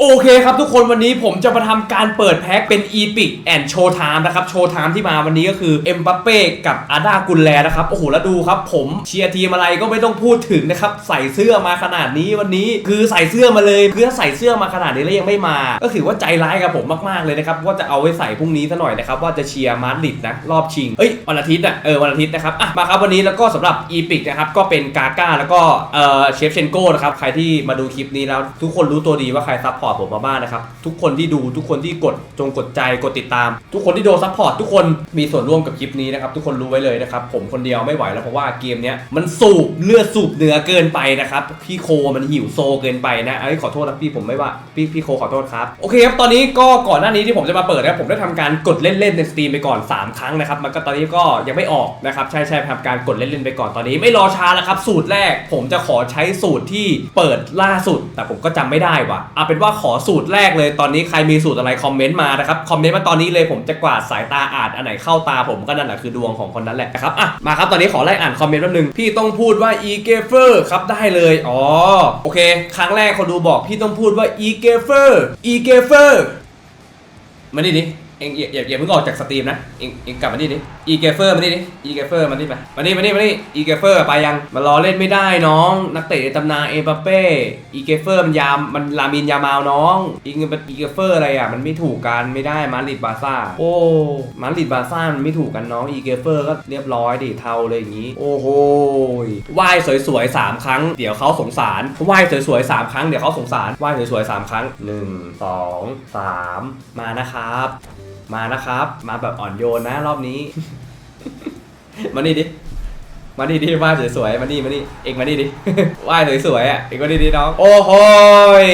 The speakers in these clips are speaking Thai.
โอเคครับทุกคนวันนี้ผมจะมาทำการเปิดแพ็คเป็น Epic and Showtime นะครับ Showtime ที่มาวันนี้ก็คือเอ็มบัปเป้กับอาดากุลแลนะครับ โอ้โห แล้วดูครับ ผมเชียร์ทีมอะไรก็ไม่ต้องพูดถึงนะครับ ใส่เสื้อมาขนาดนี้วันนี้คือใส่เสื้อมาเลย คือถ้าใส่เสื้อมาขนาดนี้แล้วยังไม่มา ก็ถือว่าใจร้ายกับผมมากๆเลยนะครับว่าจะเอาไว้ใส่พรุ่งนี้ซะหน่อยนะครับว่าจะเชียร์มาดริดนะรอบชิงเอ้ยวันอาทิตย์อะเออวันอาทิตย์นะครับอะมาครับวันนี้แล้วก็สำหรับ Epic นะครับก็เป็นกาก้าแล้วก็เออเชฟเชนโก้นะครับใครที่มาดูคลิปนี้แล้วทุกคนรู้ตัวดีว่าใครซัพพอร์ตผมมาบ้างนะครับ ทุกคนที่ดูทุกคนที่กดจงกดใจกดติดตาม ทุกคนที่โดนซัพพอร์ตทุกคนมีส่วนร่วมกับคลิปนี้นะครับ ทุกคนรู้ไว้เลยนะครับ ผมคนเดียวไม่ไหวแล้วเพราะว่าเกมเนี้ยมันสูบเลือดสูบเนื้อเกินไปนะครับ พี่โคมันหิวโซเกินไปนะเอ้ขอโทษนะพี่ผมไม่ว่าพี่พี่โคขอโทษครับโอเคครับตอนนี้ก็ก่อนหน้านี้ที่ผมจะมาเปิดนะผมได้ทำการกดเล่นๆในสตรีมไปก่อน 3 ครั้งนะครับมันก็ตอนนี้ก็ยังไม่ออกนะครับใช่ใช่ทำการกดเล่นๆไปก่อนตอนนี้ไม่รอช้าแล้วครับสูตรแรก ผมจะขอใช้สูตรที่เปิดล่าสุด แต่ผมก็จำไม่ได้ว่ะเอาเป็นว่าขอสูตรแรกเลยตอนนี้ใครมีสูตรอะไรคอมเมนต์มานะครับคอมเมนต์มาตอนนี้เลยผมจะกวาดสายตาอ่านอันไหนเข้าตาผมก็นั่นแหละคือดวงของคนนั้นแหละนะครับอะมาครับตอนนี้ขอไล่อ่านคอมเมนต์แป๊บนึงพี่ต้องพูดว่า e g a f e r ครับได้เลยอ๋อโอเค ครั้งแรกคนดูบอกพี่ต้องพูดว่า e g a f e r e g a f e r มานี่ดิเอ็งอย่าอย่าเพิ่งออกจากสตรีมนะเอ็งเอ็งกลับมานี่ดิ อีเกเฟอร์มานี่ดิอีเกเฟอร์มานี่ไปมานี่มานี่มานี่อีเกเฟอร์ไปยังมารอเล่นไม่ได้น้อง นักเตะในตำนานเอมบัปเป้อีเกเฟอร์มันยามมันลามินยามาวน้องอีเงินอีเกเฟอร์อะไรอะมันไม่ถูกกันไม่ได้มาริดบาร์ซ่าโอ้มาริดบาร์ซ่ามันไม่ถูกกันน้องอีเกเฟอร์ก็เรียบร้อยดิเทาเลยอย่างนี้ โอ้โหไหว้สวยๆสามครั้งเดี๋ยวเขาสงสารไหว้สวยๆสามครั้งเดี๋ยวเขาสงสารไหว้สวยๆสามครั้งหนึ่งสองสามมานะครับ มานะครับ มาแบบอ่อนโยนนะรอบนี้ มานี่ดิ มานี่ดิว่าสวยๆ มานี่มานี่เอกมานี่ดิ ว่ายสวยๆอะเอกมานี่ดิน้อง โอ้โหย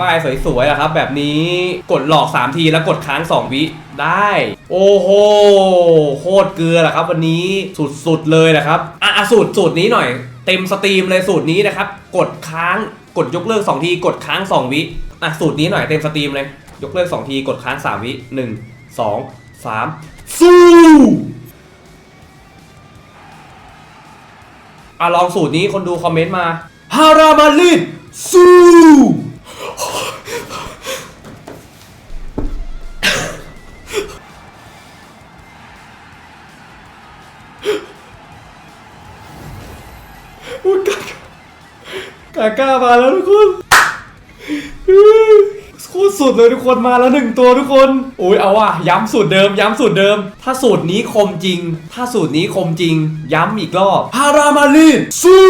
ว่ายสวยๆอะครับ แบบนี้ กดหลอก 3 ทีแล้วกดค้าง 2 วิได้ โอ้โห โคตรเกลือแหละครับ วันนี้สุดๆเลยนะครับอะอะสูตรสูตรนี้หน่อย เต็มสตรีมเลยสูตรนี้นะครับ กดค้างกดยกเลิก 2 ที กดค้าง 2 วิอะสูตรนี้หน่อยเต็มสตรีมเลย ยกเลิก 2 ที กดค้าง 3 วิ 1 2 3สู้อะลองสูตรนี้คนดูคอมเมนต์มาฮารามาลิดสู้กากากามาแล้วทุกคน โคตรสุดเลยทุกคนมาแล้วหนึ่งตัวทุกคนโอ้ยเอาว่ะย้ำสูตรเดิม ย้ำสูตรเดิม ถ้าสูตรนี้คมจริง ถ้าสูตรนี้คมจริง ย้ำอีกรอบฮารามาลินสู้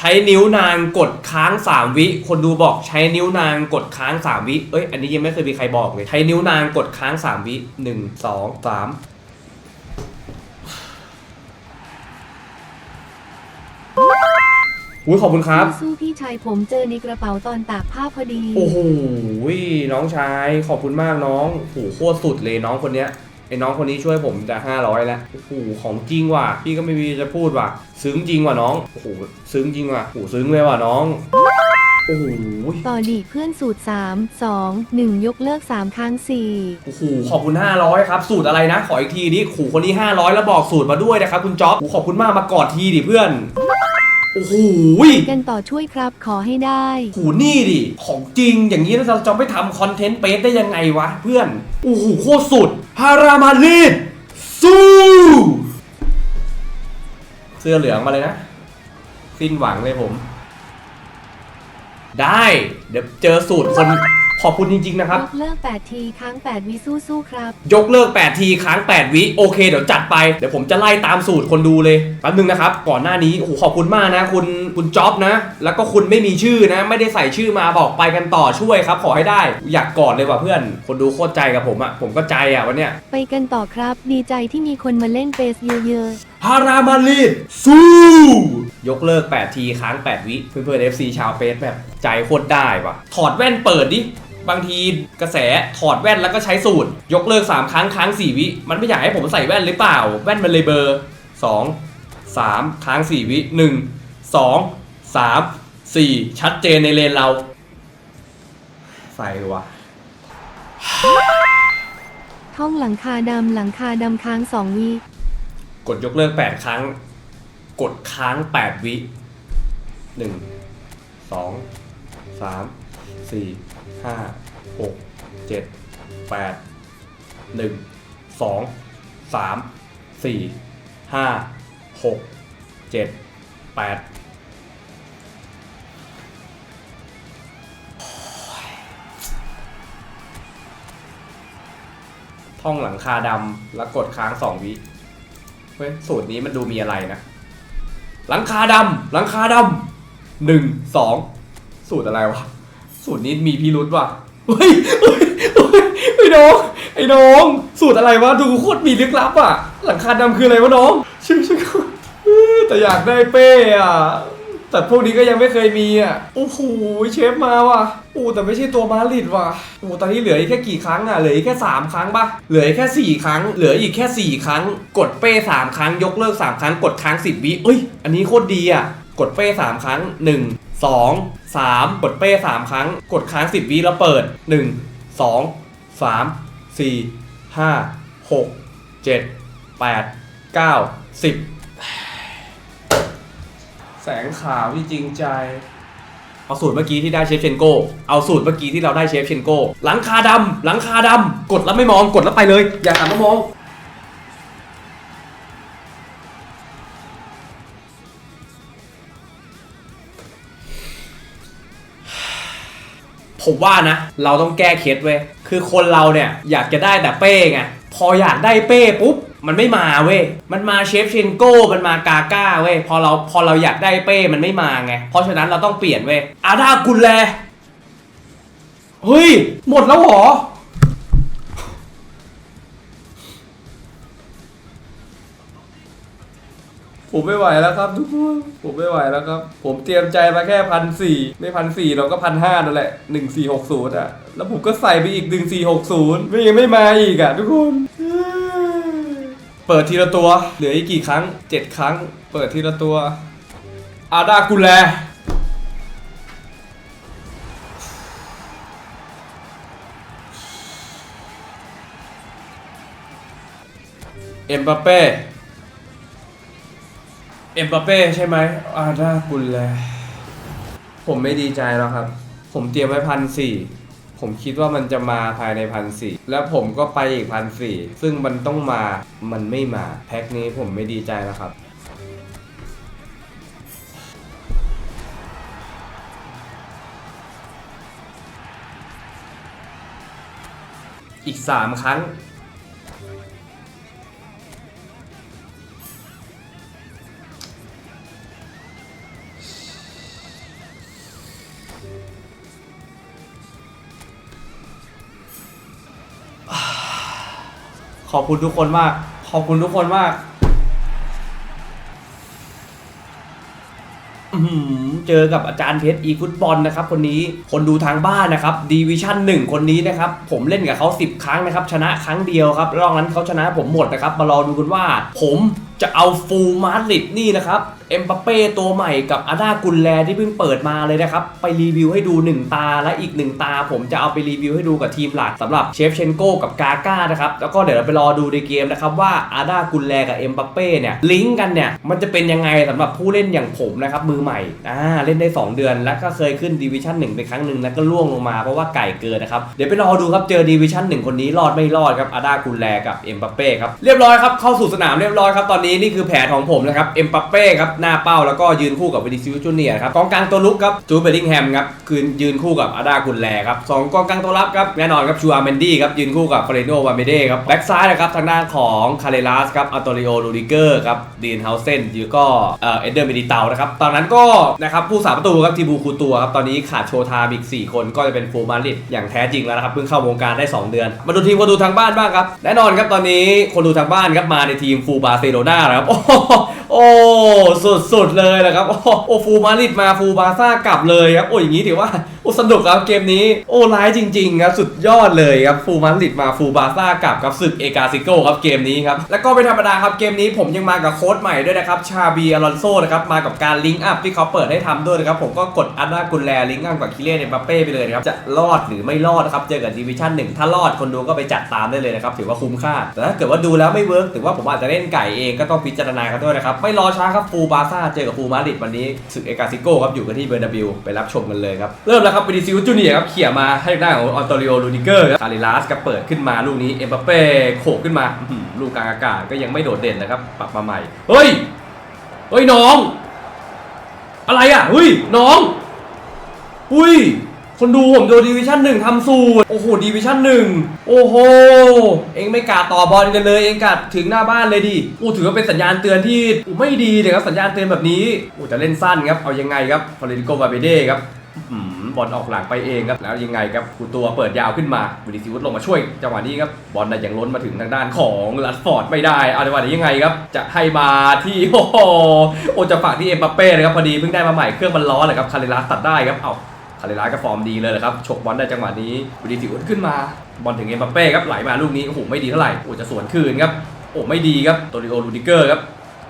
ใช้นิ้วนางกดค้าง 3 วิ คนดูบอกใช้นิ้วนางกดค้าง 3 วิ เอ้ย อันนี้ยังไม่เคยมีใครบอกเลย ใช้นิ้วนางกดค้าง 3 วิ 1 2 3 อุ้ยขอบคุณครับ สู้พี่ชายผมเจอในกระเป๋าตอนตากผ้าพอดี โอ้โหน้องชายขอบคุณมากน้องโอ้โหโคตรสุดเลยน้องคนเนี้ยไอ้น้องคนนี้ช่วยผมจะ500 แล้ว โอ้โห ของจริงว่ะ พี่ก็ไม่มีจะพูดว่ะ ซึ้งจริงว่ะน้อง โอ้โห ซึ้งจริงว่ะ โอ้โห ซึ้งเลยว่ะน้อง โอ้โห ต่อดีเพื่อนสูตร 3 2 1 ยกเลิก 3 ครั้ง 4 โอ้โห ขอบคุณ 500 ครับ สูตรอะไรนะ ขออีกทีนี้ขู่คนนี้ 500 แล้วบอกสูตรมาด้วยนะครับคุณจ๊อบโอ้โหขอบคุณมากมากอดทีดิเพื่อน โอ้โหกันต่อช่วยครับขอให้ได้หูนี่ดิ ของจริงอย่างนี้เราจะไม่ทำคอนเทนต์เป๊ะได้ยังไงวะเพื่อน โอ้โหโคตรสุด ฮารามาลิดสู้ เสื้อเหลืองมาเลยนะ สิ้นหวังเลยผม ได้ เดี๋ยวเจอสูตรคน ขอบคุณจริงๆนะครับ ยกเลิก 8 ทีครั้ง8 วิสู้สู้ครับ ยกเลิก 8 ทีค้าง 8 วิโอเค เดี๋ยวจัดไป เดี๋ยวผมจะไล่ตามสูตรคนดูเลยแป๊บนึงนะครับ ก่อนหน้านี้โอ้โหขอบคุณมากนะ คุณคุณจ๊อบนะ แล้วก็คุณไม่มีชื่อนะ ไม่ได้ใส่ชื่อมาบอกไปกันต่อช่วยครับ ขอให้ได้ อยากกอดเลยว่ะเพื่อน คนดูโคตรใจกับผมอะผมก็ใจอะวันเนี้ย ไปกันต่อครับ ดีใจที่มีคนมาเล่นเฟซเยอะฮารามาลิดสู้ ยกเลิก 8 ทีค้าง 8 วิ เพื่อนๆ FC ชาวเฟสแบบใจโคตรได้ว่ะ ถอดแว่นเปิดดิ บางทีกระแสถอดแว่นแล้วก็ใช้สูตร ยกเลิก 3 ครั้ง ค้าง 4 วิ มันไม่อยากให้ผมใส่แว่นหรือเปล่า แว่นมันเลยเบลอร์ 2 3 ค้าง 4 วิ 1 2 3 4 ชัดเจนในเลนเรา ใส่ว่ะๆท่องหลังคาดำหลังคาดำค้าง 2 วิ กดยกเลิก 8 ครั้ง กดค้าง 8 วิ 1 2 3 4 5 6 7 8 1 2 3 4 5 6 7 8ท่องหลังคาดำแล้วกดค้างสองวิ เฮ้ย สูตรนี้มันดูมีอะไรนะ หลังคาดำหลังคาดำหนึ่งสองสูตรอะไรวะ สูตรนี้มีพิรุษว่ะเฮ้ยเฮ้ยเฮ้ยไอ้น้อง ไอ้น้อง สูตรอะไรวะ ดูโคตรมีลึกลับอะ หลังคาดำคืออะไรวะน้องชื่อชื่อเฮ้ยแต่อยากได้เป้อะ แต่พวกนี้ก็ยังไม่เคยมีอะ โอ้โห เชฟมาว่ะโอ้แต่ไม่ใช่ตัวมาริดว่ะโอ้ตอนนี้เหลืออีกแค่กี่ครั้งอะ เหลืออีกแค่สามครั้งปะเหลืออีกแค่สี่ครั้ง เหลืออีกแค่สี่ครั้ง กดเป้สามครั้ง ยกเลิกสามครั้ง กดค้างสิบวิเอ้ย อันนี้โคตรดีอะ กดเป้สามครั้งห นึ่งสองสามกดเป้สามครั้ง กดค้างสิบวิแล้วเปิดหนึ่งสองสามสี่ห้าหกเจ็ดแปดเก้าสิบแสงขาวที่จริงใจ เอาสูตรเมื่อกี้ที่ได้เชฟเชนโกเอาสูตรเมื่อกี้ที่เราได้เชฟเชนโกหลังคาดำหลังคาดำกดแล้วไม่มองกดแล้วไปเลย อย่าหันมามอง ผมว่านะ เราต้องแก้เคสเว้ย คือคนเราเนี่ยอยากจะได้แต่เป้ไง พออยากได้เป้ปุ๊บ มันไม่มาเว้ย มันมาเชฟเชนโก้ มันมากาก้าเว้ย พอเราพอเราอยากได้เป้มันไม่มาไง เพราะฉะนั้นเราต้องเปลี่ยนเว้ยอาดากุลแล เฮ้ย หมดแล้วหรอ ผมไม่ไหวแล้วครับทุกคนผมไม่ไหวแล้วครับ ผมเตรียมใจมาแค่พันสี่ไม่พันสี่เราก็พันห้านั่นแหละหนึ่งสี่หกศูนย์อะ แล้วผมก็ใส่ไปอีกหนึ่งสี่หกศูนย์ไม่ยังไม่มาอีกอะทุกคน เปิดทีละตัว เหลืออีกกี่ครั้งเจ็ดครั้ง เปิดทีละตัว อาดากุลแลเอ็มบัปเป้ เอ็มบัปเป้ใช่ไหมอาดากุลแลผมไม่ดีใจแล้วครับ ผมเตรียมไว้พันสี่ผมคิดว่ามันจะมาภายในพันสี่แล้วผมก็ไปอีกพันสี่ซึ่งมันต้องมามันไม่มาแพ็คนี้ผมไม่ดีใจแล้วครับ อีกสามครั้ง ขอบคุณทุกคนมาก ขอบคุณทุกคนมากเจอกับอาจารย์เพชรอีฟุตบอลนะครับคนนี้คนดูทางบ้านนะครับดีวิชั่นหนึ่งคนนี้นะครับผมเล่นกับเขา 10 ครั้งนะครับ ชนะครั้งเดียวครับรอบนั้นเขาชนะผมหมดนะครับมารอดูกันว่า ผมจะเอาฟูลมาดริดนี่นะครับ เอ็มบัปเป้ตัวใหม่กับอาดากุลแลที่เพิ่งเปิดมาเลยนะครับ ไปรีวิวให้ดู 1 ตาและอีก 1 ตา ผมจะเอาไปรีวิวให้ดูกับทีมหลักสำหรับเชฟเชนโก้กับกาก้านะครับ แล้วก็เดี๋ยวเราไปรอดูในเกมนะครับ ว่าอาดากุลแลกับเอ็มบัปเป้เนี่ย ลิงก์กันเนี่ย มันจะเป็นยังไงสำหรับผู้เล่นอย่างผมนะครับ มือใหม่อ่าเล่นได้ 2 เดือน แล้วก็เคยขึ้นดิวิชั่น1ไปครั้งหนึ่งแล้วก็ล่วงลงมาเพราะว่าไก่เกินนะครับเดี๋ยวไปรอดูครับเจอดิวิชั่น1คนนี้รอดไม่รอดครับอาดากุลแลกับเอ็มบัปเป้ครับเรียบร้อยครับเข้าสู่สนามเรียบร้อยครับตอนนี้นี่คือแผนของผมนะครับเอ็มบัปเป้ครับหน้าเป้าแล้วก็ยืนคู่กับวินิซิอุสจูเนียร์ครับกองกลางตัวลุกครับจูเบลลิงแฮมครับคือยืนคู่กับอาดากุลแลครับสองกองกลางตัวรับครับแน่นอนครับชูอาเมนดี้ครับยืนคู่กับเฟเรโนวาเมเด้ครับแบ็กซ้ายนะครับทางด้านของคาเรลัสครับอัลโตริโอลูดิเกอร์ครับดีนเฮาเซนแล้วก็เอ่อเดอร์เมดิเตานะครับตอนนั้นก็นะครับผู้สาประตูครับทีบูคูตัวครับตอนนี้ขาดโชทาอีก4คนก็จะเป็นฟูมาริดอย่างแท้จริงแล้วนะครับเพิ่งเข้าวงการได้ 2 เดือน มาดูทีมคนดูทางบ้านบ้างครับแน่นอนครับตอนนี้คนดูทางบ้านครับมาในทีมฟูบาร์เซโลนาครับโโอ้สุดๆเลยนะครับโอ้ฟูมาริดมาฟูบาซ่ากลับเลยครับโอ้อย่างนี้ถือว่า โอ้สนุกครับเกมนี้ โอ้ร้ายจริงๆครับสุดยอดเลยครับฟูมาริดมาฟูบาซ่ากับกับศึกเอกาซิโกครับเกมนี้ครับแล้วก็ไม่ธรรมดาครับเกมนี้ผมยังมากับโค้ดใหม่ด้วยนะครับชาบีอลอนโซนะครับมากับการลิงก์อัพที่เขาเปิดให้ทำด้วยนะครับผมก็กดอันนากุลแลลิงก์อัพกับคิเลียนบัปเป้ไปเลยนะครับจะรอดหรือไม่รอดนะครับเจอกับดิวิชั่นหนึ่งถ้ารอดคนดูก็ไปจัดตามได้เลยนะครับถือว่าคุ้มค่า แต่ถ้าเกิดว่าดูแล้วไม่เวิร์กถือว่าผมอาจจะเล่นไก่เองก็ต้องพิจารณากันด้วยนะครับไม่รอช้าครับฟูบาซ่าเจอกับฟูมาริดวันนี้ศึกเอกาซิโกครับอยู่กันที่เบอร์นาบิลไปรับชมกันเลยครับเริ่มแล้วครับวินิซิอุสจูเนียร์ครับเขี่ยมาให้หน้าของออนโตริโอลูดิเกอร์ครับคาริลาสก็เปิดขึ้นมาลูกนี้เอ็มบัปเป้โขกขึ้นมาอื้อหือลูกกลางอากาศก็ยังไม่โดดเด่นนะครับ ปรับมาใหม่ เฮ้ย เฮ้ยน้อง อะไรอะเฮ้ยน้องอุ้ย คนดูผมโดนดีวิชั่นหนึ่งทำสูตร โอ้โหดีวิชั่นหนึ่งโอ้โห เองไม่กาต่อบอลกันเลย เองกัดถึงหน้าบ้านเลยดิโอ้ถือว่าเป็นสัญญาณเตือนที่ไม่ดีเลยครับสัญญาณเตือนแบบนี้โอ้จะเล่นสั้นครับ เอายังไงครับฟอเรนโกบาเบเด้ครับ อื้อหือบอลออกหลังไปเองครับ แล้วยังไงครับกูตัวเปิดยาวขึ้นมาวินิซิวุสลงมาช่วยจังหวะนี้ครับบอลน่ะยังล้นมาถึงทางด้านของลัดฟอร์ดไม่ได้เอาจังหวะนี้ยังไงครับ จะให้มาที่โอ้โหโอจะฝากที่เอ็มบัปเป้เลยครับพอดีเพิ่งได้มาใหม่เครื่องมันร้อนเลยครับคาริลัสตัดได้ครับเอาคาริลาก็ฟอร์มดีเลยนะครับฉกบอลได้จังหวะนี้วิดีสิอุดขึ้นมาบอลถึงเอ็มบัปเป้ครับไหลมาลูกนี้โอ้โหไม่ดีเท่าไหร่โอ้จะสวนคืนครับโอ้ไม่ดีครับโตริโอลูดิเกอร์ครับ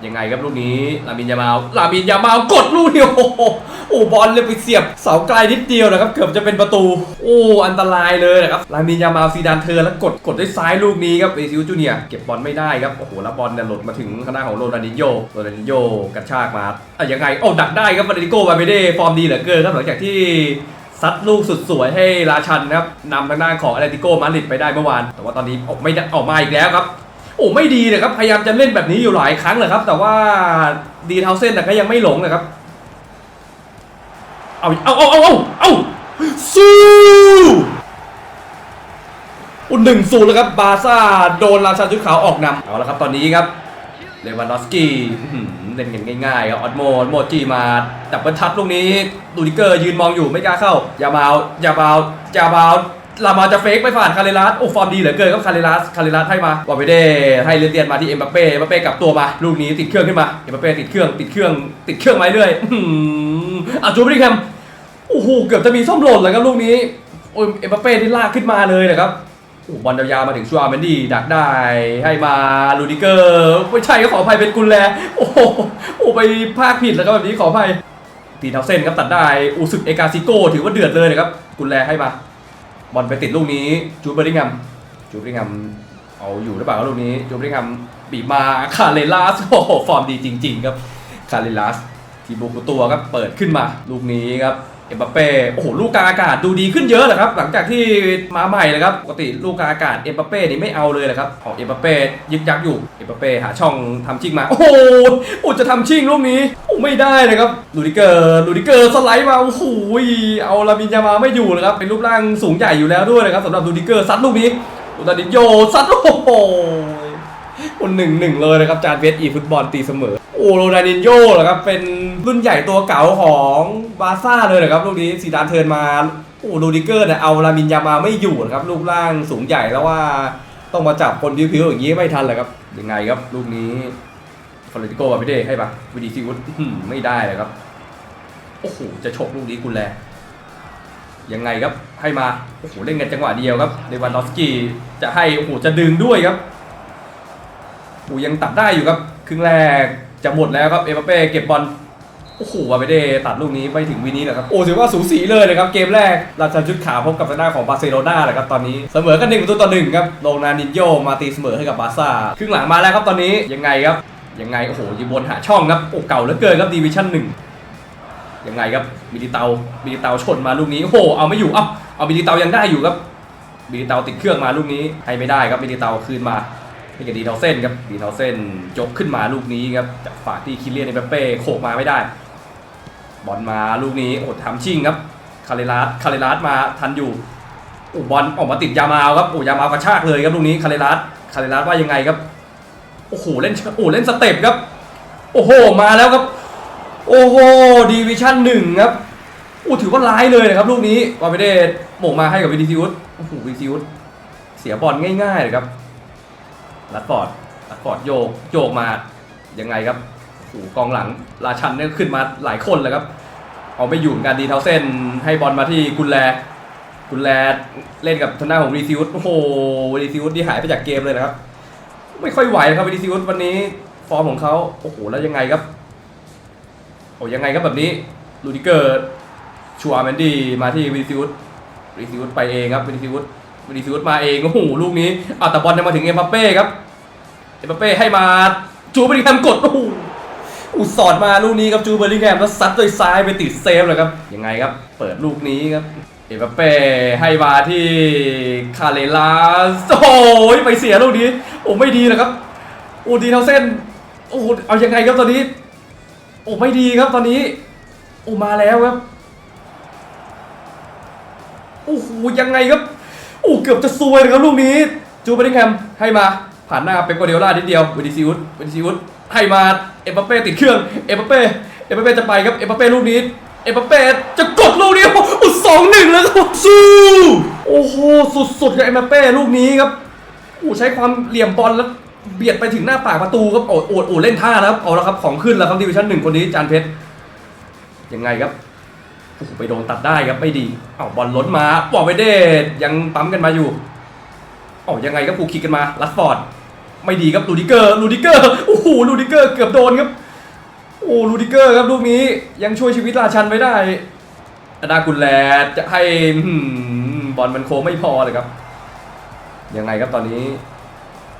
ยังไงครับลูกนี้ลามินยามาลลามินยามากดลูกเดียวโอ้โหโอ้บอลเลยไปเสียบเสาไกลนิดเดียวนะครับ เกือบจะเป็นประตู โอ้อันตรายเลยนะครับลามินยามาซีดานเธอแล้วกดกดด้วยซ้ายลูกนี้ครับเอซิวจูเนียเก็บบอลไม่ได้ครับโอ้โหแล้วบอลเนี่ยหลุดมาถึงข้างหน้าของโรนัลดิโญโรนัลดิโญกระชากมาอะยังไงโอ้ดักได้ครับฟาเดริโกบาเบเด้ฟอร์มดีเหลือเกินครับหลังจากที่ซัดลูกสุดสวยให้ราชันนะครับนำทางด้านของอเลติโกมาดริดไปได้เมื่อวาน แต่ว่าตอนนี้ออกไม่ออกมาอีกแล้วครับ โอ้ไม่ดีเลยครับ พยายามจะเล่นแบบนี้อยู่หลายครั้งเลยครับ แต่ว่าดีเทาเส้นแต่ก็ยังไม่หลงนะครับ เอาเอาเอาเอาเอาเอาสู้อุ่นหนึ่งศูนแล้วครับบาซ่าโดนราชันชุดขาวออกนำเอาละครับตอนนี้ครับเลวานอสกี้เล่นกันง่ายๆครับออดโมออดโมจีมาดับเบิลทัชลูกนี้ดูดิเกอร์ยืนมองอยู่ไม่กล้าเข้าอย่าบาวอย่าบาวอย่าบาว ลามาจะเฟกไปผ่านคาเรลัสโอ้ฟอร์มดีเหลือเกินครับคาเรลัสคาเรลัสให้มาวาเวเด้ให้เลเตียนมาที่เอ็มบัปเป้เอ็มบัปเป้กลับตัวมาลูกนี้ติดเครื่องขึ้นมาเอ็มบัปเป้ติดเครื่องติดเครื่องติดเครื่องไว้เรื่อยอื้อหืออะจูบริแคมโอ้โหเกือบจะมีส้มหล่นเลยครับลูกนี้โอ้ยเอ็มบัปเป้ที่ลากขึ้นมาเลยนะครับโอ้บอลยาวๆมาถึงชัวร์แมนดี้ดักได้ให้มาลูดิเกอร์ไม่ใช่ก็ขออภัยเป็นกุลแลโอ้โหโอ้ไปพลาดผิดแล้วก็แบบนี้ขออภัยตีเท้าเส้นครับตัดได้อูสึกเอกาซิโก้ถือว่าเดือดเลยนะครับกุลแลให้มา บอลไปติดลูกนี้จูเบอริงแฮมจูเบอริงแฮมเอาอยู่หรือเปล่าลูกนี้จูเบอริงแฮมบีบมาคาเลลัสโอ้โหฟอร์มดีจริง ๆ ครับคาเลลัสทีบุกุตัวครับเปิดขึ้นมา ลูกนี้ครับเอ็มบัปเป้โอ้โหลูกกลางอากาศดูดีขึ้นเยอะเลยครับหลังจากที่มาใหม่เลยครับปกติลูกกลางอากาศเอ็มบัปเป้นี่ไม่เอาเลยนะครับของเอ็มบัปเป้ยึกยักอยู่เอ็มบัปเป้หาช่องทำชิงมา โอ้โหจะทำชิงลูกนี้ ไม่ได้เลยครับลูดิเกอร์ลูดิเกอร์สไลด์มาโอ้โหเอาลามินยามาไม่อยู่เลยครับเป็นรูปร่างสูงใหญ่อยู่แล้วด้วยนะครับสำหรับลูดิเกอร์ซัดลูกนี้ลูตาดินโยซัดโอ้โหคนหนึ่งหนึ่งเลยนะครับจานเวสอีฟุตบอลตีเสมอ โอ้โรดานินโญ่เหรอครับเป็นรุ่นใหญ่ตัวเก่าของบาซ่าเลยนะครับลูกนี้ซีดานเทิร์นมาโอ้ลูดิเกอร์เนี่ยเอาลามินยามาไม่อยู่นะครับลูกร่างสูงใหญ่แล้วว่าต้องมาจับคนผิวๆอย่างนี้ไม่ทันเลยครับยังไงครับลูกนี้ ฟอร์เรติโกบาพิเดให้ปะวิดีซิวุฒไม่ได้เลยครับ โอ้โห จะฉกลูกนี้กุลแลยังไงครับ ให้มา โอ้โห เล่นกันจังหวะเดียวครับ เลวานดอฟสกี้จะให้ โอ้โห จะดึงด้วยครับโอ้ยังตัดได้อยู่ครับ ครึ่งแรกจะหมดแล้วครับ เอมบัปเป้เก็บบอล โอ้โหวาเบเดตัดลูกนี้ไปถึงวินี้แหละครับ โอ้ถือว่าสูสีเลยนะครับ เกมแรก ราชันชุดขาวพบกับทางด้านของบาร์เซโลนาแหละครับ ตอนนี้เสมอกันหนึ่งประตูต่อหนึ่งครับ โรนานินโยมาตีเสมอให้กับบาร์ซ่า ครึ่งหลังมาแล้วครับตอนนี้ ยังไงครับ ยังไง โอ้โหยิงบนหาช่องครับโอ้เก่าเหลือเกินครับดีวิชั่นหนึ่งยังไงครับมิลิเตามิลิเตาชนมาลูกนี้โอ้โหเอาไม่อยู่เอ้าเอามิลิเตายังได้อยู่ครับมิลิเตาติดเครื่องมาลูกนี้ให้ไม่ได้ครับมิลิเตาคืนมาให้กับดีเทาเส้นครับดีเทาเส้นยกขึ้นมาลูกนี้ครับจากฝากที่คิเลียนเอเปเป้โขกมาไม่ได้บอลมาลูกนี้โอ้ทำชิงครับคาเรลัสคาเรลัสมาทันอยู่โอ้บอลออกมาติดยามาวครับโอ้ยามาวกระชากเลยครับลูกนี้คาเรลัสคาเรลัสว่ายังไงครับ โอ้โหเล่นโอ้เล่นสเต็ปครับ โอ้โหมาแล้วครับ โอ้โหดีวิชั่นหนึ่งครับอู้ถือว่าร้ายเลยนะครับลูกนี้วาเปเดสโมงมาให้กับวิดิซิอุสโอ้โหวิดิซิอุสเสียบอลง่ายๆเลยครับลัดฟอร์ดลัดฟอร์ดโยกโยกมายังไงครับโอ้โหกองหลังราชันเนี่ยขึ้นมาหลายคนเลยครับ เอาไม่อยู่กันดีเท้าเส้นให้บอลมาที่กุลแลกุลแลเล่นกับทางด้านของรีซิวตโอ้โหรีซิวตที่หายไปจากเกมเลยนะครับ ไม่ค่อยไหวครับรีซิวตวันนี้ฟอร์มของเขาโอ้โหแล้วยังไงครับโอ้ยังไงครับแบบนี้ลูดิเกอร์ชัวร์แมนดี้มาที่วินิซิอุสวินิซิอุสไปเองครับวินิซิอุสวินิซิอุสมาเองโอ้โหลูกนี้อะแต่บอลยังมาถึงเอ็มบัปเป้ครับเอ็มบัปเป้ให้มาจูเบอร์ลิงแฮมกดโอ้โหอุสอดมาลูกนี้ครับจูเบอร์ลิงแฮมแล้วซัดด้วยซ้ายไปติดเซฟเลยครับยังไงครับ เปิดลูกนี้ครับ เอ็มบัปเป้ให้มาที่คาเลลาโอ้โหไปเสียลูกนี้โอ้ไม่ดีนะครับโอ้ดีเท่าเส้นโอ้เอายังไงครับตอนนี้ โอ้ไม่ดีครับตอนนี้ โอ้มาแล้วครับโอ้โหยังไงครับโอ้เกือบจะซวยเลยครับลูกนี้ จูเบริแฮมให้มาผ่านหน้าเป๊ปกัวเดียล่านิดเดียววิดิซิอุสวิดิซิอุสให้มาเอ็มบัปเป้ติดเครื่องเอ็มบัปเป้เอ็มบัปเป้จะไปครับเอ็มบัปเป้ลูกนี้ เอ็มบัปเป้จะกดลูกนี้โอ้โหสองหนึ่งแล้วครับสู้โอ้โหสุดๆกับเอ็มบัปเป้ลูกนี้ครับโอ้ใช้ความเหลี่ยมบอลแล้วเบียดไปถึงหน้าปากประตูครับโอ้โอ้โอ้เล่นท่าแล้วครับเอาแล้วครับของขึ้นแล้วครับดิวิชั่นหนึ่งคนนี้จานเพชรยังไงครับโอ้โหไปโดนตัดได้ครับไม่ดีเอาบอลล้นมาบอไปเดชยังปั๊มกันมาอยู่เอายังไงครับผูกคิกกันมาลัดฟอร์ดไม่ดีครับลูดิเกอร์ลูดิเกอร์โอ้โหลูดิเกอร์เกือบโดนครับ โอ้ลูดิเกอร์ครับลูกนี้ยังช่วยชีวิตราชันไว้ได้อนากุลแลจะให้บอลมันโค้งไม่พอเลยครับ ยังไงครับตอนนี้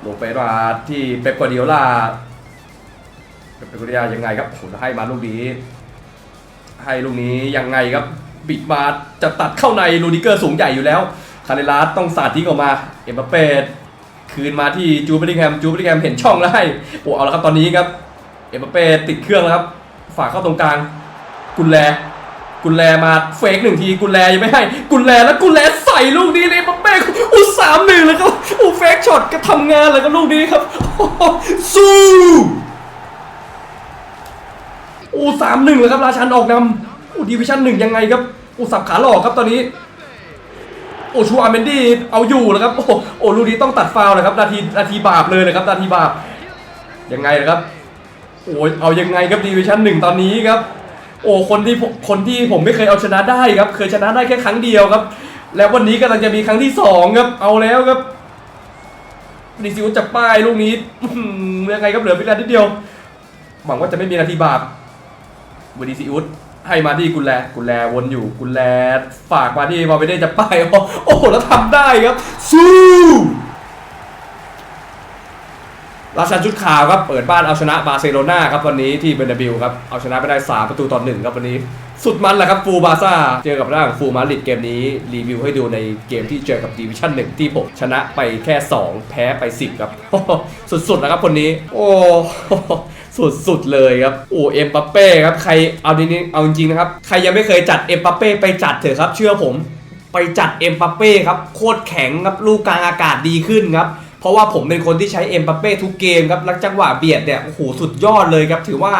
โลงไปมาที่เป๊ปกวร์ดิโอลาเป๊ปกวร์ดิโอลายังไงครับโอ้โหให้มาลูกนี้ ให้ลูกนี้ยังไงครับ บิดมาจะตัดเข้าในลูดิเกอร์สูงใหญ่อยู่แล้วคาเนลาสต้องสาดทิ้งออกมา เอ็มบัปเป้คืนมาที่จูเบอร์ดิงแฮมจูเบอร์ดิงแฮมเห็นช่องแล้วให้โอ้เอาละครับตอนนี้ครับ เอ็มเป้ติดเครื่องแล้วครับ ฝากเข้าตรงกลาง กุลแล กุลแลมาเฟกหนึ่งที กุลแลยังไม่ให้ กุลแลแล้วกุลแลใส่ลูกนี้เลยเอ็มเป้อู้สามหนึ่งเลยครับอู้เฟกช็อตก็ทำงานเลยครับลูกนี้ครับสู้อู้สามหนึ่งเลยครับราชันออกนำอู้ดิวิชั่นหนึ่งยังไงครับอู้สับขาหลอกครับตอนนี้โอชูอาเมนดี้เอาอยู่แล้วครับโอ้โหโอ้ลูกนี้ต้องตัดฟาวนะครับนาทีนาทีบาปเลยนะครับนาทีบาปยังไงนะครับ โอ้ยเอายังไงครับดีวิชั่นหนึ่งตอนนี้ครับ โอ้คนที่คนที่ผมไม่เคยเอาชนะได้ครับ เคยชนะได้แค่ครั้งเดียวครับ แล้ววันนี้กำลังจะมีครั้งที่สองครับ เอาแล้วครับดิซิวจับป้ายลูกนี้อื้อหือยังไงครับเหลือเวลานิดเดียวหวังว่าจะไม่มีนาทีบาปวดิซิอุสให้มาที่กุลแลกุลแลวนอยู่กุลแลฝากมาที่มาไปได้จะป้ายโอ้โหแล้วทำได้ครับสู้ ราชันชุดขาวครับเปิดบ้านเอาชนะบาร์เซโลนาครับวันนี้ที่เบอร์นาบิลครับเอาชนะไปได้ 3 ประตูต่อหนึ่งครับวันนี้สุดมันแหละครับฟูบาซ่าเจอกับร่างฟูมาริดเกมนี้รีวิวให้ดูในเกมที่เจอกับดิวิชั่นหนึ่งที่ผมชนะไปแค่ 2 แพ้ไป 10 ครับ สุดๆนะครับคนนี้ โอ้สุดๆเลยครับโอ้เอ็มบัปเป้ครับใครเอาดีนี้เอาจริงๆนะครับใครยังไม่เคยจัดเอ็มบัปเป้ไปจัดเถอะครับ เชื่อผม ไปจัดเอ็มบัปเป้ครับโคตรแข็งครับลูกกลางอากาศดีขึ้นครับ ราะว่าผมเป็นคนที่ใช้เอ็มบัปเป้ทุกเกมครับแล้วจังหวะเบียดเนี่ย โอ้โห สุดยอดเลยครับ ถือว่า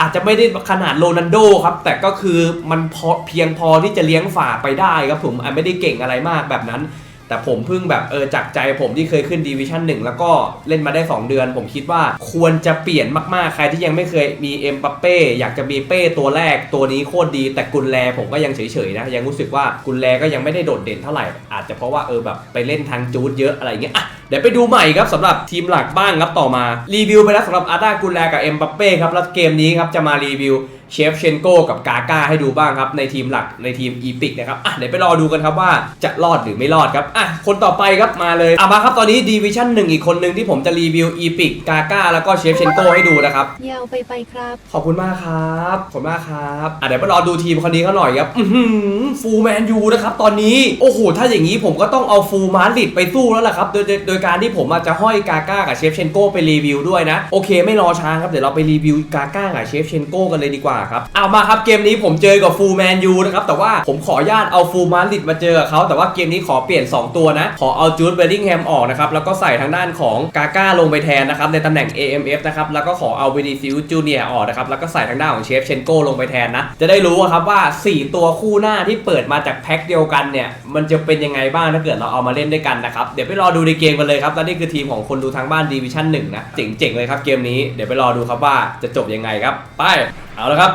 อาจจะไม่ได้ขนาดโรนันโดครับ แต่ก็คือมันพอเพียงพอที่จะเลี้ยงฝ่าไปได้ครับผมอะไม่ได้เก่งอะไรมากแบบนั้น แต่ผมเพิ่งแบบเออจากใจผมที่เคยขึ้นดีวิชั่นหนึ่งแล้วก็เล่นมาได้ 2 เดือน ผมคิดว่าควรจะเปลี่ยนมากๆ ใครที่ยังไม่เคยมีเอ็มบัปเป้อยากจะมีเป้ตัวแรกตัวนี้โคตรดี แต่กุลแลผมก็ยังเฉยๆนะ ยังรู้สึกว่ากุลแลก็ยังไม่ได้โดดเด่นเท่าไหร่ อาจจะเพราะว่าเออแบบไปเล่นทางจูดเยอะอะไรเงี้ยอะเดี๋ยวไปดูใหม่ครับสำหรับทีมหลักบ้างครับต่อมารีวิวไปแล้วสำหรับอาร์ดากุลแลกับเอ็มบัปเป้ครับแล้วเกมนี้ครับจะมารีวิว เชฟเชนโกกับกาก้าให้ดูบ้างครับในทีมหลักในทีมอีพิกนะครับอะเดี๋ยวไปรอดูกันครับว่าจะรอดหรือไม่รอดครับอะคนต่อไปครับมาเลยอะมาครับตอนนี้ดีวิชั่นหนึ่งอีกคนหนึ่งที่ผมจะรีวิวอีพิกกาก้าแล้วก็เชฟเชนโกให้ดูนะครับยาวไปไปครับ ขอบคุณมากครับขอบคุณมากครับอะเดี๋ยวไปรอดูทีมคนนี้เขาหน่อยครับอืฟูแมนยูนะครับตอนนี้โอ้โหถ้าอย่างนี้ผมก็ต้องเอาฟูมาดริดไปสู้แล้วล่ะครับโดยโดยโดยการที่ผมอาจจะห้อยกาก้ากับเชฟเชนโก้ไปรีวิวด้วยนะโอเคไม่รอช้าครับเดี๋ยวเราไปรีวิวกาก้ากับเชฟเชนโก้กันเลยดีกว่าครับเอามาครับเกมนี้ผมเจอกับฟูแมนยูนะครับแต่ว่าผมขออนุญาตเอาฟูมาริดมาเจอกับเขาแต่ว่าเกมนี้ขอเปลี่ยน 2 ตัวนะ ขอเอาจูดเบลลิงแฮมออกนะครับแล้วก็ใส่ทางด้านของกาก้าลงไปแทนนะครับในตำแหน่ง AMF นะครับแล้วก็ขอเอาวินิซิลจูเนียออกนะครับแล้วก็ใส่ทางด้านของเชฟเชนโกลงไปแทนนะจะได้รู้ครับว่า 4 ตัวคู่หน้าที่เปิดมาจากแพ็คเดียวกันเนี่ยมันจะเป็นยังไงบ้างถ้าเกิดเราเอามาเล่นด้วยกันนะครับเดี๋ยวไปรอดูในเกมกันเลยครับและนี่คือทีมของคนดูทางบ้านดีวิชั่นหนึ่งนะเจ๋งๆเลยครับเกมนี้เดี๋ยวไปรอดูครับว่าจะจบยังไงครับไป เอาละครับ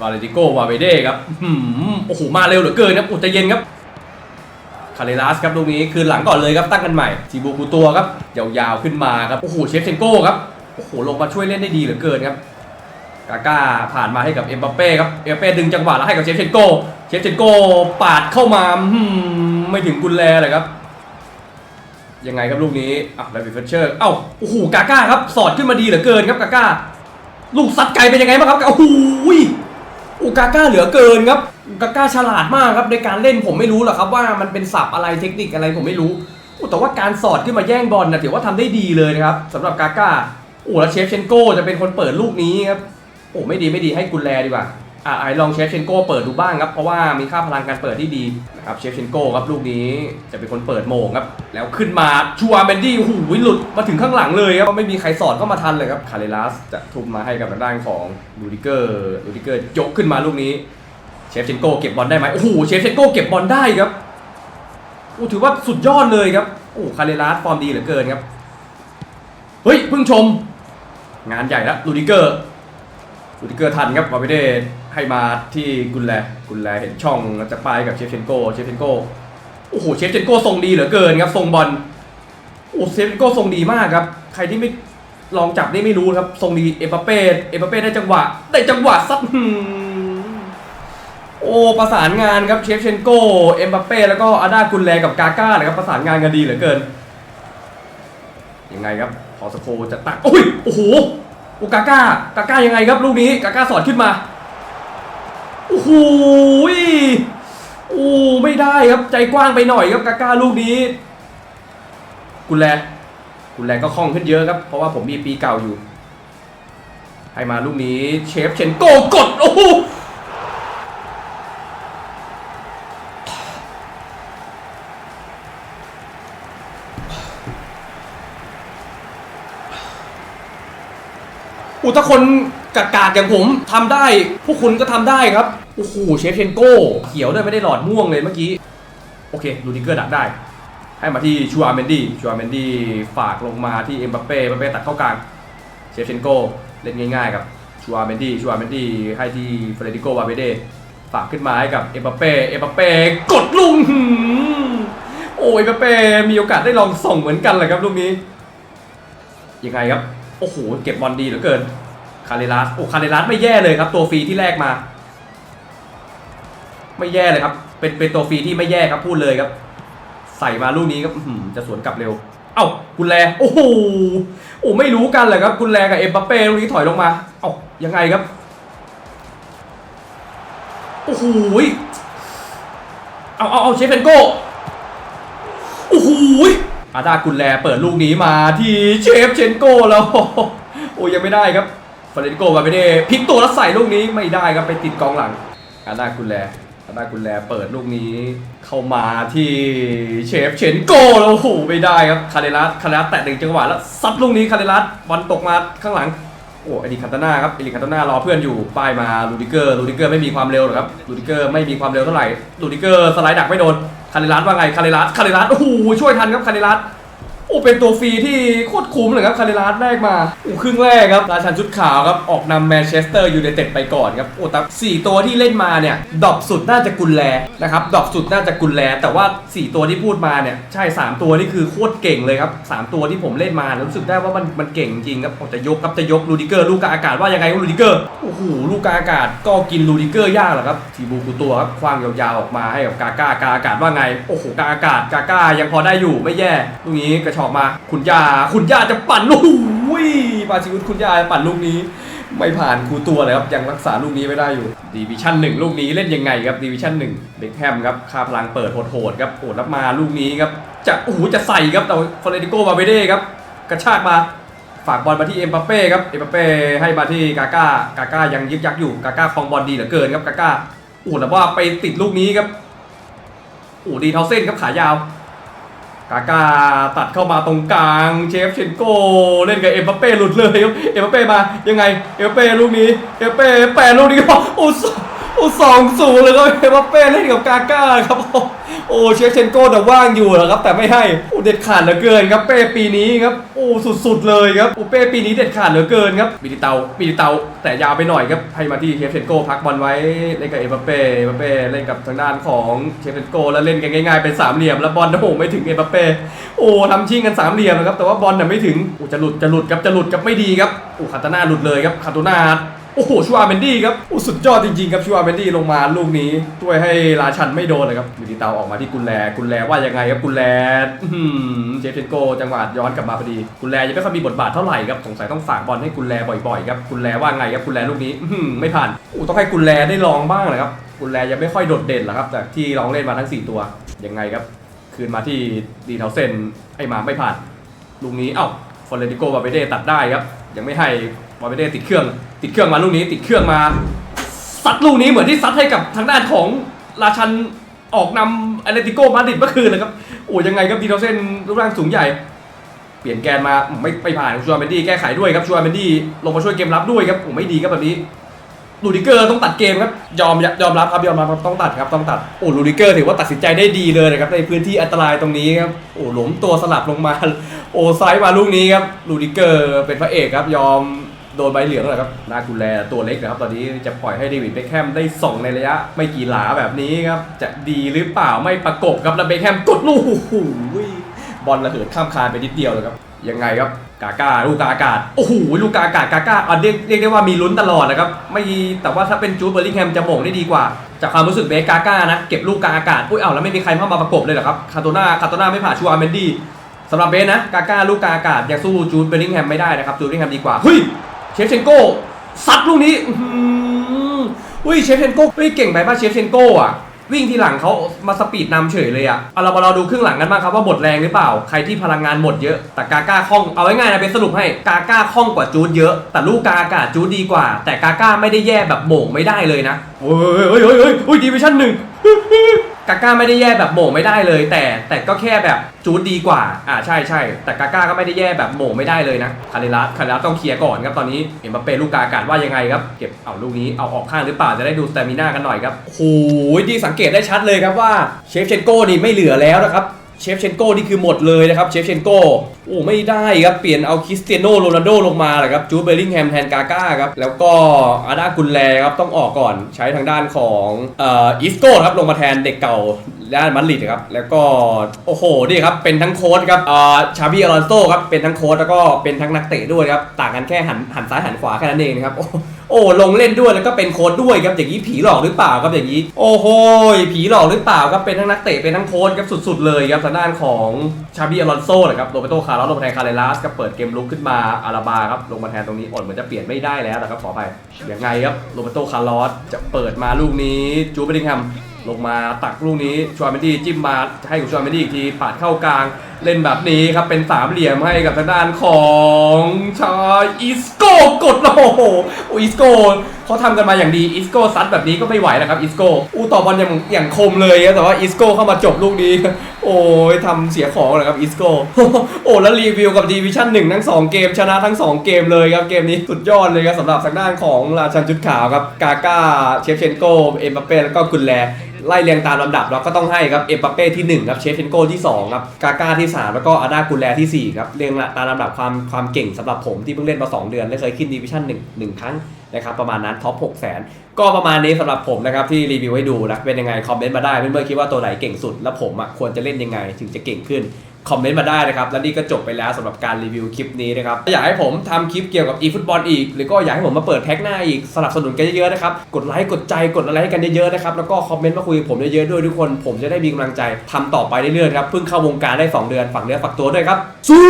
วาเลติโกวาเวเด้ครับโอ้โหมาเร็วเหลือเกินครับอุดใจเย็นครับคาเรลัสครับลูกนี้คืนหลังก่อนเลยครับตั้งกันใหม่ทีบูกูตัวครับยาวๆขึ้นมาครับโอ้โหเชฟเชนโก้ครับโอ้โหลงมาช่วยเล่นได้ดีเหลือเกินครับกาก้าผ่านมาให้กับเอ็มบัปเป้ครับเอ็มบัปเป้ดึงจังหวะแล้วให้กับเชฟเชนโก้เชฟเชนโก้ปาดเข้ามาไม่ถึงกุลแลเลยครับยังไงครับลูกนี้อะแลวิเฟเชอร์เอ้าโอ้โหกาก้าครับสอดขึ้นมาดีเหลือเกินครับกาก้า ลูกซัดไกลเป็นยังไงบ้างครับโอ้โหยอูกาก้าเหลือเกินครับอูกาก้าฉลาดมากครับในการเล่นผมไม่รู้หรอกครับว่ามันเป็นศัพท์อะไรเทคนิคอะไรผมไม่รู้แต่ว่าการสอดขึ้นมาแย่งบอลนะถือว่าทำได้ดีเลยนะครับสำหรับกาก้าโอ้แล้วเชฟเชนโกจะเป็นคนเปิดลูกนี้ครับโอ้ไม่ดีไม่ดีให้กุลแลดีกว่า อะไอลองเชฟเชนโก้เปิดดูบ้างครับ เพราะว่ามีค่าพลังการเปิดที่ดีนะครับเชฟเชนโก้ครับลูกนี้จะเป็นคนเปิดโมงครับ แล้วขึ้นมาชัวร์เบนดี้โอ้โหหลุดมาถึงข้างหลังเลยครับไม่มีใครสอดเข้ามาทันเลยครับคาเรลัสจะทุบมาให้กับทางด้านของลูดิเกอร์ลูดิเกอร์ยกขึ้นมาลูกนี้เชฟเชนโก้เก็บบอลได้ไหมโอ้โหเชฟเชนโก้เก็บบอลได้ครับโอ้ถือว่าสุดยอดเลยครับโอ้คาเรลัสฟอร์มดีเหลือเกินครับเฮ้ยเพิ่งชม งานใหญ่แล้วลูดิเกอร์ ลูดิเกอร์ทันครับวาเวเดให้มาที่กุลแลกุลแลเห็นช่องจะไปกับเชฟเชนโกเชฟเชนโกโอ้โหเชฟเชนโกทรงดีเหลือเกินครับทรงบอลโอ้เชฟเชนโกทรงดีมากครับ ใครที่ไม่ลองจับนี่ไม่รู้ครับทรงดีเอปาเป้เอปาเป้ได้จังหวะ ได้จังหวะซัดโอ้ประสานงานครับเชฟเชนโกเอ็มบัปเป้แล้วก็อาดากุลแลกับกาก้านะครับประสานงานกันดีเหลือเกินยังไงครับพอสโคจะตักโอ้ยโอ้โห โอกาก้ากาก้ายังไงครับลูกนี้กาก้าสอดขึ้นมาโอ้โหยโอ้ไม่ได้ครับใจกว้างไปหน่อยครับกาก้าลูกนี้ กุลแลกุลแลก็คล่องขึ้นเยอะครับ เพราะว่าผมมีปีเก่าอยู่ให้มาลูกนี้เชฟเชนโกกดโอ้โห อุถ้าคนกากากๆอย่างผมทำได้ พวกคุณก็ทำได้ครับ โอ้โห เชฟเชนโก้ เขียวด้วยไม่ได้หลอดม่วงเลยเมื่อกี้ โอเค ลูดิเกอร์ดักได้ ให้มาที่ชัวร์เมนดี้ ชัวร์เมนดี้ฝากลงมาที่เอ็มบัปเป้เอ็มบัปเป้ตัดเข้ากลาง เชฟเชนโก้ เล่นง่ายๆกับ ชัวร์เมนดี้ ชัวร์เมนดี้ให้ที่เฟรดิโกวาเวเดฝากขึ้นมาให้กับเอ็มบัปเป้ เอ็มบัปเป้กดลุงโอ้ยเอ็มบัปเป้มีโอกาสได้ลองส่งเหมือนกันเลยครับลูกนี้ยังไงครับ โอ้โหเก็บบอลดีเหลือเกินคาเรลัสโอ้คาเรลัสไม่แย่เลยครับ ตัวฟรีที่แรกมา ไม่แย่เลยครับ เป็นเป็นตัวฟรีที่ไม่แย่ครับพูดเลยครับ ใส่มาลูกนี้ครับจะสวนกลับเร็ว เอ้ากุนแลโอ้โหโอ้ไม่รู้กันเลยครับกุนแลกับเอ็มบัปเป้ลูกนี้ถอยลงมา เอ้ายังไงครับโอ้โหเอาเอาเอาเชฟเฟนโก้โอ้โห อาดากุนแลเปิดลูกนี้มาที่เชฟเชนโก้แล้ว โอ้ยังไม่ได้ครับฟาเรนโกมาไม่ได้พลิกตัวแล้วใส่ลูกนี้ไม่ได้ครับไปติดกองหลังอาดากุนแลอาดากุนแลเปิดลูกนี้เข้ามาที่เชฟเชนโก้แล้วโอ้โหไม่ได้ครับคาเดลัสคาเดลัสแตะหนึ่งจังหวะแล้วซัดลูกนี้คาเดลัสบอลตกมาข้างหลังโอ้เอดิคันตาน่าครับเอดิคันตาน่ารอเพื่อนอยู่ป้ายมาลูดิเกอร์ลูดิเกอร์ไม่มีความเร็วหรอกครับลูดิเกอร์ไม่มีความเร็วเท่าไหร่ลูดิเกอร์สไลด์ดักไม่โดน คาริลัสว่าไงคาริลัสคาริลัสโอ้โหช่วยทันครับคาริลัส โอ้เป็นตัวฟรีที่โคตรคุ้มเลยครับคาริลาสแรกมาโอ้ครึ่งแรกครับราชันชุดขาวครับออกนำแมนเชสเตอร์ยูไนเต็ดไปก่อนครับโอ้แต่สี่ตัวที่เล่นมาเนี่ยดอปสุดน่าจะกุลแลนะครับดอปสุดน่าจะกุลแล แต่ว่า 4 ตัวที่พูดมาเนี่ยใช่ 3 ตัวนี่คือโคตรเก่งเลยครับ 3 ตัวที่ผมเล่นมารู้สึกได้ว่ามันมันเก่งจริงครับจะยกครับจะยกลูดิเกอร์ลูกกาอากาศว่ายังไงลูดิเกอร์โอ้โหลูกกาอากาศก็กินลูดิเกอร์ยากเหรอครับทีบูคูตัวครับคว้างยาวๆออกมาให้กับกาก้ากาอากาศว่าไงโอ้โหกาอากาศกาก้ายังพอได้อยู่ไม่แย่ลูกนี้กระชอกมา คุณยาคุณยาจะปั่นลูกอุ้ยปาชิวุฒคุณยาปั่นลูกนี้ ไม่ผ่านครูตัวเลยครับยังรักษาลูกนี้ไม่ได้อยู่ดีวิชั่นหนึ่งลูกนี้เล่นยังไงครับดีวิชั่นหนึ่งเบคแฮมครับคาพลังเปิดโหดๆครับโอ้รับมาลูกนี้ครับจะโอ้โหจะใส่ครับแต่ฟอเรติโกมาเบเด้ครับกระชากมาฝากบอลมาที่เอ็มบัปเป้ครับเอ็มบัปเป้ให้มาที่กาก้ากาก้ายังยึกยักอยู่กาก้าคลองบอลดีเหลือเกินครับกาก้าโอ้แต่ว่าไปติดลูกนี้ครับโอ้ดีเท่าเส้นครับขายาว กากาตัดเข้ามาตรงกลางเชฟเชนโกเล่นกับเอ็มบัปเป้หลุดเลยครับเอ็มบัปเป้มายังไงเอ็มบัปเป้ลูกนี้เอ็มบัปเป้แปรลูกนี้ก็โอ้ โอ้สองศูนย์เลยครับเอ็มบัปเป้เล่นกับกาก้าครับโอ้เชฟเชนโก้แต่ว่างอยู่เหรอครับ แต่ไม่ให้โอ้เด็ดขาดเหลือเกินครับเป้ปีนี้ครับโอ้สุดๆเลยครับโอ้เป้ปีนี้เด็ดขาดเหลือเกินครับบิดิเตาบิดิเตาแต่ยาวไปหน่อยครับให้มาที่เชฟเชนโก้พักบอลไว้เล่นกับเอ็มบัปเป้เอ็มบัปเป้เล่นกับทางด้านของเชฟเชนโก้แล้วเล่นกันง่ายๆเป็นสามเหลี่ยมแล้วบอลโอ้โหไม่ถึงเอ็มบัปเป้โอ้ทำชิงกันสามเหลี่ยมนะครับแต่ว่าบอลน่ะไม่ถึงโอ้จะหลุดจะหลุดครับจะหลุดครับไม่ดีครับโอ้คาตาน่าหลุดเลยครับคาโตน่า โอ้โหชูอาเมนดี้ครับโอ้สุดยอดจริงๆครับชูอาเมนดี้ลงมาลูกนี้ช่วยให้ราชันไม่โดนเลยครับอยู่ที่เตาออกมาที่กุลแลกุลแลว่ายังไงครับกุลแลเจฟเชนโกจังหวะย้อนกลับมาพอดีกุลแลยังไม่ค่อยมีบทบาทเท่าไหร่ครับสงสัยต้องฝากบอลให้กุลแลบ่อยๆครับกุลแลว่าไงครับกุลแลลูกนี้ไม่ผ่านโอ้ต้องให้กุลแลได้ลองบ้างเลยครับกุลแลยังไม่ค่อยโดดเด่นหรอกครับจากที่ลองเล่นมาทั้งสี่ตัวยังไงครับคืนมาที่ดีเทาเซนไอ้มาไม่ผ่านลูกนี้เอ้าฟอร์เรนติโกบาเบเดตัดได้ครับยังไม่ให้บาเบเดติดเครื่อง ติดเครื่องมาลูกนี้ติดเครื่องมาซัดลูกนี้เหมือนที่ซัดให้กับทางด้านของราชันออกนำแอเลติโกมาดริดเมื่อคืนนะครับโอ้ยังไงครับดีเทาเซนรูปร่างสูงใหญ่ เปลี่ยนแกนมาไม่ไม่ผ่านชัวร์เมนดี้แก้ไขด้วยครับชัวร์เมนดี้ลงมาช่วยเกมรับด้วยครับโอ้ไม่ดีครับแบบนี้ลูดิเกอร์ต้องตัดเกมครับยอมยอมรับครับยอมรับครับต้องตัดครับต้องตัดโอ้ลูดิเกอร์ถือว่าตัดสินใจได้ดีเลยนะครับในพื้นที่อันตรายตรงนี้ครับโอ้หลมตัวสลับลงมา โอ้ไซด์มาลูกนี้ครับลูดิเกอร์เป็นพระเอกครับยอม โดนใบเหลืองแล้วครับนากุแลตัวเล็กนะครับ ตอนนี้จะปล่อยให้เดวิดเบคแฮมได้ส่งในระยะ ไม่กี่หลาแบบนี้ครับ จะดีหรือเปล่าไม่ประกบครับแล้วเบคแฮมกดลูกโอ้โหบอลระเหิดข้ามคานไปนิดเดียวเลยครับ ยังไงครับกาก้าลูกกาอากาศโอ้โหลูกกาอากาศกาก้าเรียกเรียกได้ว่ามีลุ้นตลอดนะครับไม่แต่ว่าถ้าเป็นจูดเบอร์ลิงแฮมจะโหม่งได้ดีกว่า จากความรู้สึกเบคกาก้านะเก็บลูกกาอากาศอุ้ยเอ้าแล้วไม่มีใครเข้ามาประกบเลยเหรอครับคาโตนาคาโตนาไม่ผ่านชัวร์เมนดี้สำหรับเบสนะกาก้าลูกกาอากาศยังสู้จูดเบอร์ลิงแฮมไม่ได้นะครับจูดเบอร์ลิงแฮมดีกว่าเฮ้ย ชฟเชนโก้ซัดลูกนี้อื้มอุ้ยเชฟเชนโก้เฮ้ยเก่งไปป่ะเชฟเชนโก้อะวิ่งทีหลังเขามาสปีดนำเฉยเลยอะเอาเราเราดูครึ่งหลังกันบ้างครับว่าหมดแรงหรือเปล่า ใครที่พลังงานหมดเยอะ แต่กาก้าคล่อง เอาไว้ง่ายนะเป็นสรุปให้ กาก้าคล่องกว่าจูดเยอะ แต่ลูกกาอากาศจูดดีกว่า แต่กาก้าไม่ได้แย่แบบโหม่งไม่ได้เลยนะ เฮ้ยเฮ้ยเฮ้ยเฮ้ยเฮ้ยดีวิชั่นหนึ่ง กาก้าไม่ได้แย่แบบโหม่ไม่ได้เลย แต่แต่ก็แค่แบบจูดดีกว่า อ่าใช่ใช่แต่กาก้าก็ไม่ได้แย่แบบโหม่ไม่ได้เลยนะคาริลัสคาริลัสต้องเคลียร์ก่อนครับตอนนี้เอ็มบัปเป้ลูกกาอากาศว่ายังไงครับเก็บเอาลูกนี้เอาออกข้างหรือเปล่าจะได้ดูสเตมิน่ากันหน่อยครับโอ้โหดีสังเกตได้ชัดเลยครับว่าเชฟเชนโก้นี่ไม่เหลือแล้วนะครับ เชฟเชนโก้นี่คือหมดเลยนะครับเชฟเชนโก้โอ้ไม่ได้ครับเปลี่ยนเอาคริสเตียโนโรนัลโดลงมาแหละครับจูเบลลิงแฮมแทนกาก้าครับแล้วก็อาดากุลแลครับต้องออกก่อนใช้ทางด้านของเอ่ออิสโก้ครับลงมาแทนเด็กเก่า ด้านมาดริดครับ แล้วก็โอ้โหนี่ครับเป็นทั้งโค้ชครับอ่าชาบีอลอนโซครับเป็นทั้งโค้ชแล้วก็เป็นทั้งนักเตะด้วยครับต่างกันแค่หันหันซ้ายหันขวาแค่นั้นเองนะครับโอ้โอ้ลงเล่นด้วยแล้วก็เป็นโค้ดด้วยครับอย่างนี้ผีหลอกหรือเปล่าครับอย่างนี้ โอ้โหผีหลอกหรือเปล่าครับเป็นทั้งนักเตะเป็นทั้งโค้ดครับสุด ๆ เลยครับทางด้านของชาบีอลอนโซนะครับโรเบโตคาร์ลอสลงมาแทนคาเรลัสก็เปิดเกมลุกขึ้นมาอาราบาครับลงมาแทนตรงนี้อดเหมือนจะเปลี่ยนไม่ได้แล้วนะครับขอไปยังไงครับโรเบโตคาร์ลจะเปิดมาลูกนี้จูเบลิงแฮม ลงมาตักลูกนี้ชวาเมนดี้จิ้มมาให้กับชวาเมนดี้อีกทีปาดเข้ากลางเล่นแบบนี้ครับเป็นสามเหลี่ยมให้กับทางด้านของชายอิสโก้กดโอ้โหอิสโก้เขาทำกันมาอย่างดีอิสโก้ซัดแบบนี้ก็ไม่ไหวแล้วครับอิสโก้อู้ต่อบอลอย่างอย่างคมเลยแต่ว่าอิสโก้เข้ามาจบลูกนี้ โอ้ยทำเสียของเลยครับอิสโก้โอ้แล้วรีวิวกับดีวิชั่นหนึ่งทั้งสองเกมชนะทั้งสองเกมเลยครับเกมนี้สุดยอดเลยครับสำหรับทางด้านของราชันจุดขาวครับกาก้าเชฟเชนโกเอ็มบัปเป้แล้วก็กุนแลไล่เรียงตามลำดับเราก็ต้องให้ครับเอ็มบัปเป้ที่ 1 ครับเชฟเฟนโกที่ 2 ครับกาก้าที่ 3 แล้วก็อาดากุลแลที่ 4 ครับ เรียงตามลำดับความความเก่งสำหรับผมที่เพิ่งเล่นมา 2 เดือน และเคยขึ้นดิวิชั่น1 1 ครั้งนะครับประมาณนั้นท็อป6แสนก็ประมาณนี้สำหรับผมนะครับที่รีวิวให้ดูนะเป็นยังไงคอมเมนต์มาได้เพื่อนๆคิดว่าตัวไหนเก่งสุด และผมอะควรจะเล่นยังไงถึงจะเก่งขึ้น คอมเมนต์มาได้นะครับ และนี่ก็จบไปแล้วสำหรับการรีวิวคลิปนี้นะครับถ้าอยากให้ผมทำคลิปเกี่ยวกับอีฟุตบอลอีก หรือก็อยากให้ผมมาเปิดแพ็กหน้าอีกสนับสนุนกันเยอะๆนะครับ กดไลค์กดใจกดอะไรให้กันเยอะๆนะครับ แล้วก็คอมเมนต์มาคุยกับผมเยอะๆด้วยทุกคน ผมจะได้มีกำลังใจทำต่อไปเรื่อยๆครับ เพิ่งเข้าวงการได้ 2 เดือน ฝักเนื้อฝักตัวด้วยครับ สู้